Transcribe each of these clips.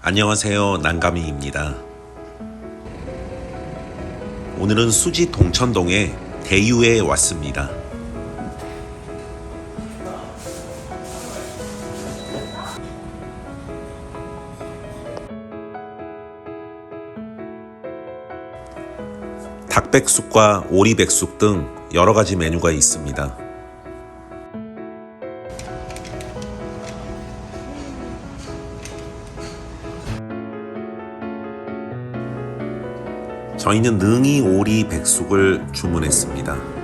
안녕하세요. 난가미입니다. 오늘은 수지 동천동에 대유에 왔습니다. 닭백숙과 오리백숙 등 여러 가지 메뉴가 있습니다. 저희는 능이 오리 백숙을 주문했습니다.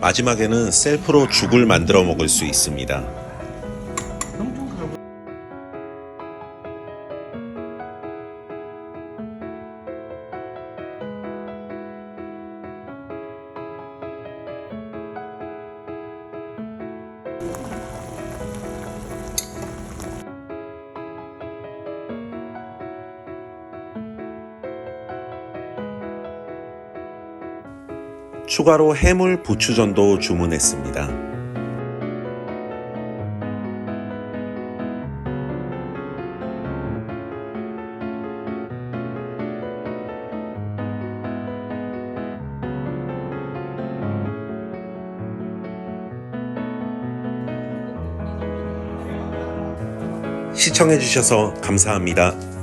마지막에는 셀프로 죽을 만들어 먹을 수 있습니다. 추가로 해물 부추전도 주문했습니다. 시청해주셔서 감사합니다.